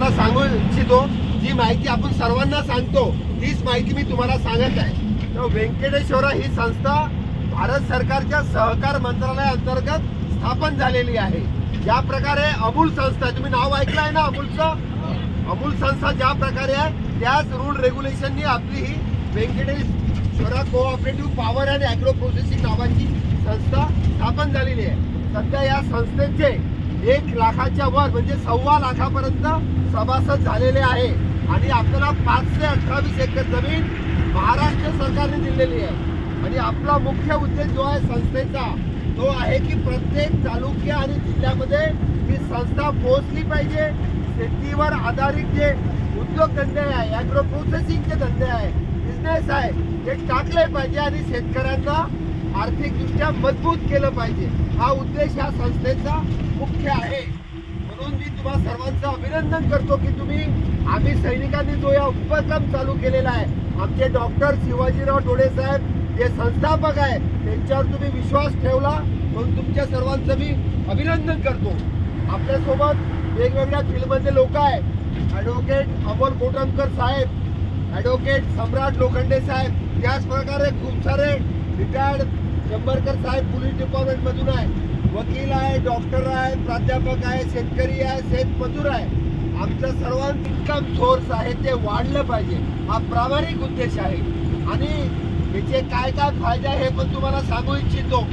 मला सांगू इच्छितो जी माहिती आपण सर्वांना सांगतो तीच माहिती मी तुम्हाला सांगत आहे. तर व्यंकटेश्वरा ही संस्था भारत सरकारच्या सहकार मंत्रालया अंतर्गत स्थापन झालेली आहे. ज्या प्रकारे अमूल संस्था तुम्ही नाव ऐकलं आहे ना अमूलचं? अमूल संस्था ज्या प्रकारे आहे त्याच रूल रेग्युलेशननी आपली ही Venkateshwara cooperative power and agro processing नावाची संस्था स्थापन झालेली आहे. सध्या या संस्थेचे एक लाखाच्या वर म्हणजे सव्वा लाखापर्यंत सभासद झालेले आहे. आणि आपल्याला पाचशे अठ्ठावीस एकर जमीन महाराष्ट्र सरकारने दिलेली आहे. आणि आपला मुख्य उद्देश जो आहे संस्थेचा तो आहे की प्रत्येक तालुक्या आणि जिल्ह्यामध्ये ही संस्था पोहोचली पाहिजे. शेतीवर आधारित जे उद्योगधंदे आहे ॲग्रो प्रोसेसिंगचे धंदे आहे बिझनेस आहे ते टाकले पाहिजे. आणि शेतकऱ्यांना आर्थिकदृष्ट्या मजबूत केलं पाहिजे. हा उद्देश या संस्थेचा मुख्य आहे. म्हणून मी तुम्हा सर्वांचं अभिनंदन करतो की तुम्ही आम्ही सैनिकांनी जो या उपक्रम चालू केलेला आहे आमचे डॉक्टर शिवाजीराव डोळे साहेब जे संस्थापक आहे त्यांच्यावर तुम्ही विश्वास ठेवला. म्हणून तुमच्या सर्वांचं मी अभिनंदन करतो. आपल्यासोबत वेगवेगळ्या फील्डमधले लोक आहेत. ॲडव्होकेट अमोल कोटमकर साहेब ॲडव्होकेट सम्राट लोखंडे साहेब. त्याच प्रकारे खूप सारे रिटायर्ड शंभरकर साहेब पोलीस डिपार्टमेंट मधून आहे. वकील आहे डॉक्टर आहे प्राध्यापक आहे शेतकरी आहे शेतमजूर आहे. आमचं सर्वांत इन्कम सोर्स आहे ते वाढलं पाहिजे. हा प्रामाणिक उद्देश आहे. आणि याचे काय काय फायदे आहे हे पण तुम्हाला सांगू इच्छितो.